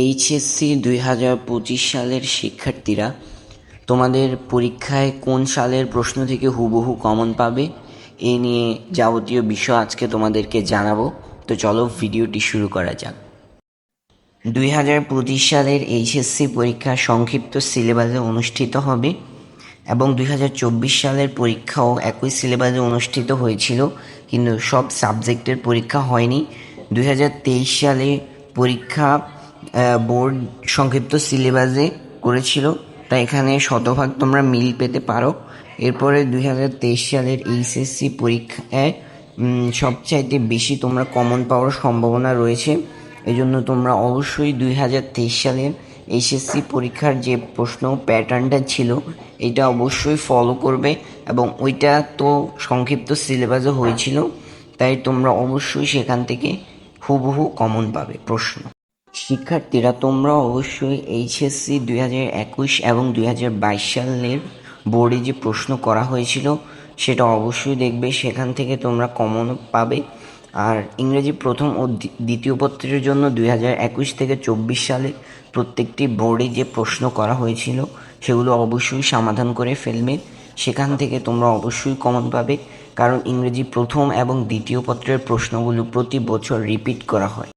HSC দুই হাজার পঁচিশ সালের শিক্ষার্থীরা তোমাদের পরীক্ষায় কোন সালের প্রশ্ন থেকে হুবহু কমন পাবে, এ নিয়ে যাবতীয় বিষয় আজকে তোমাদেরকে জানাব। তো চলো ভিডিওটি শুরু করা যাক। দুই হাজার পঁচিশ সালের এইচএসসি পরীক্ষা সংক্ষিপ্ত সিলেবাসে অনুষ্ঠিত হবে এবং দুই হাজার চব্বিশ সালের পরীক্ষাও একই সিলেবাসে অনুষ্ঠিত হয়েছিল, কিন্তু সব সাবজেক্টের পরীক্ষা হয়নি। দুই হাজার তেইশ সালে পরীক্ষা বোর্ড সংক্ষিপ্ত সিলেবাসে করেছিল। তাই এখানে শতভাগ তোমরা মিল পেতে পারো। এরপরে দুই হাজার তেইশ সালের এইচএসসি পরীক্ষায় সবচাইতে বেশি তোমরা কমন পাওয়ার সম্ভাবনা রয়েছে। এই জন্য তোমরা অবশ্যই দুই হাজার তেইশ সালের এইচএসসি পরীক্ষার যে প্রশ্ন প্যাটার্নটা ছিল, এটা অবশ্যই ফলো করবে এবং ওইটা তো সংক্ষিপ্ত সিলেবাসে হয়েছিল, তাই তোমরা অবশ্যই সেখান থেকে হুবহু কমন পাবে প্রশ্ন। শিক্ষার্থীরা, তোমরা অবশ্যই এইচএসসি দুই হাজার একুশ এবং দুই হাজার বাইশ সালের বোর্ডে যে প্রশ্ন করা হয়েছিল, সেটা অবশ্যই দেখবে। সেখান থেকে তোমরা কমন পাবে। আর ইংরেজি প্রথম ও দ্বিতীয় পত্রের জন্য দুই হাজার একুশ থেকে চব্বিশ সালে প্রত্যেকটি বোর্ডে যে প্রশ্ন করা হয়েছিল, সেগুলো অবশ্যই সমাধান করে ফেলবে। সেখান থেকে তোমরা অবশ্যই কমন পাবে। কারণ ইংরেজি প্রথম এবং দ্বিতীয় পত্রের প্রশ্নগুলো প্রতি বছর রিপিট করা হয়।